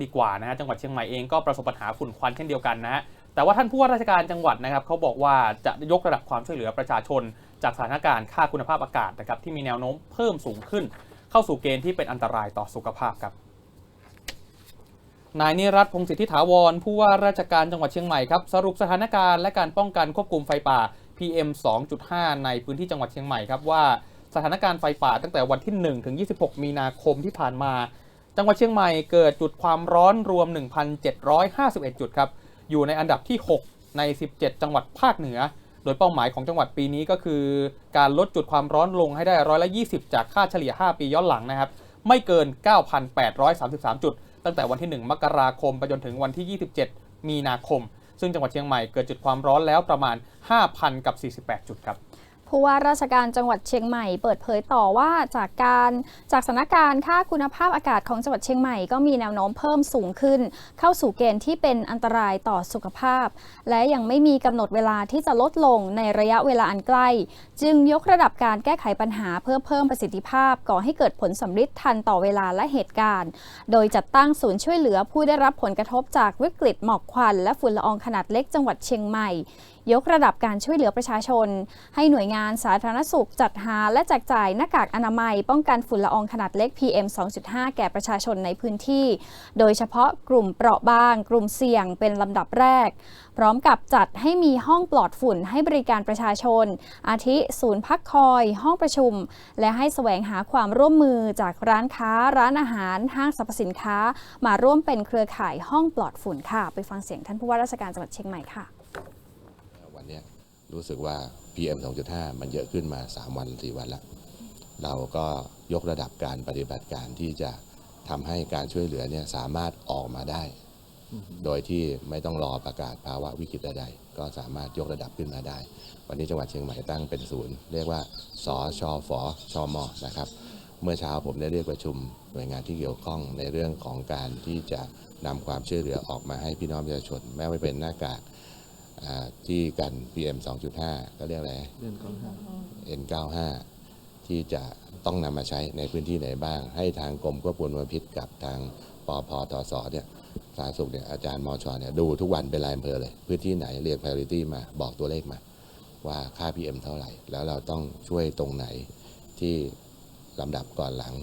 กันดีกว่านะฮะจังหวัดเชียงใหม่เองก็ประสบปัญหาฝุ่นควันเช่นเดียวกันนะฮะแต่ว่าท่านผู้ว่าราชการจังหวัดนะครับเขาบอกว่าจะยกระดับความช่วยเหลือประชาชน จากสถานการณ์ค่าคุณภาพอากาศนะครับที่มีแนวโน้มเพิ่มสูงขึ้น เข้าสู่เกณฑ์ที่เป็นอันตรายต่อสุขภาพครับนายนิรัตพงศิทธิถาวรผู้ว่าราชการจังหวัดเชียงใหม่ครับสรุปสถานการณ์และการป้องกันควบคุมไฟป่า PM 2.5 ในพื้นที่จังหวัดเชียงใหม่ครับว่าสถานการณ์ไฟป่าตั้งแต่วันที่ 1 ถึง 26 มีนาคมที่ผ่านมา จังหวัดเชียงใหม่เกิดจุดความร้อนรวม 1,751 จุดครับ อยู่ในอันดับที่ 6 ใน 17 จังหวัดภาคเหนือ โดยเป้าหมายของจังหวัดปีนี้ก็คือ การลดจุดความร้อนลงให้ได้ร้อยละ 20 จากค่าเฉลี่ย 5 ปีย้อนหลังนะครับ ไม่เกิน 9,833 จุด ตั้งแต่วันที่ 1 มกราคมไปจนถึงวันที่ 27 มีนาคม ซึ่งจังหวัดเชียงใหม่เกิดจุดความร้อนแล้วประมาณ 5,000 กับ 48 จุดครับ ผู้ว่าราชการจังหวัดเชียงใหม่เปิดเผยต่อว่าจากการจากสถานการณ์ค่าคุณภาพอากาศของจังหวัดเชียงใหม่ก็มีแนวโน้มเพิ่มสูงขึ้น เข้าสู่เกณฑ์ที่เป็นอันตรายต่อสุขภาพ และยังไม่มีกำหนดเวลาที่จะลดลงในระยะเวลาอันใกล้ จึงยกระดับการแก้ไขปัญหาเพื่อเพิ่มประสิทธิภาพก่อให้เกิดผลสำฤทธิ์ทันต่อเวลาและเหตุการณ์ โดยจัดตั้งศูนย์ช่วยเหลือผู้ได้รับผลกระทบจากวิกฤตหมอกควัน และฝุ่นละอองขนาดเล็กจังหวัดเชียงใหม่ ยกระดับการช่วยเหลือประชาชน ให้หน่วยงานสาธารณสุขจัดหาและแจกจ่ายหน้ากากอนามัย ป้องกันฝุ่นละอองขนาดเล็ก PM 2.5 แก่ประชาชนในพื้นที่ โดยเฉพาะกลุ่มเปราะบาง กลุ่มเสี่ยงเป็นลำดับแรก พร้อมกับจัดให้มีห้องปลอดฝุ่นให้บริการประชาชน อาทิศูนย์พักคอย ห้องประชุม และให้แสวงหาความร่วมมือจากร้านค้า ร้านอาหาร ห้างสรรพสินค้า มาร่วมเป็นเครือข่ายห้องปลอดฝุ่นค่ะ ไปฟังเสียงท่านผู้ว่าราชการจังหวัดเชียงใหม่ค่ะวันนี้ รู้สึกว่า PM 2.5 มันเยอะขึ้นมา 3 วัน 4 วันแล้ว เราก็ยกระดับการปฏิบัติการที่จะทำให้การช่วยเหลือเนี่ยสามารถออกมาได้ โดยที่ไม่ต้องรอประกาศภาวะวิกฤตใดๆก็สามารถยกระดับขึ้นมาได้ วันนี้จังหวัดเชียงใหม่ตั้งเป็นศูนย์ เรียกว่าสชฝชมนะครับ เมื่อเช้าผมได้เรียกประชุมหน่วยงานที่เกี่ยวข้องในเรื่องของการที่จะนำความช่วยเหลือออกมาให้พี่น้องประชาชน แม้ว่าเป็นหน้ากากอ่า ที่กัน PM 2.5 ก็เรียกอะไร N95 ที่จะต้องนำมาใช้ในพื้นที่ไหนบ้าง ให้ทางกรมควบคุมมลพิษกับทางปพทศเนี่ยสาธารณสุขเนี่ยอาจารย์มอชอเนี่ยดูทุกวันเป็นรายอำเภอเลย พื้นที่ไหนเรียก priority มาบอกตัวเลขมา ว่าค่า PM เท่าไหร่ แล้วเราต้องช่วยตรงไหนที่ลำดับก่อนหลัง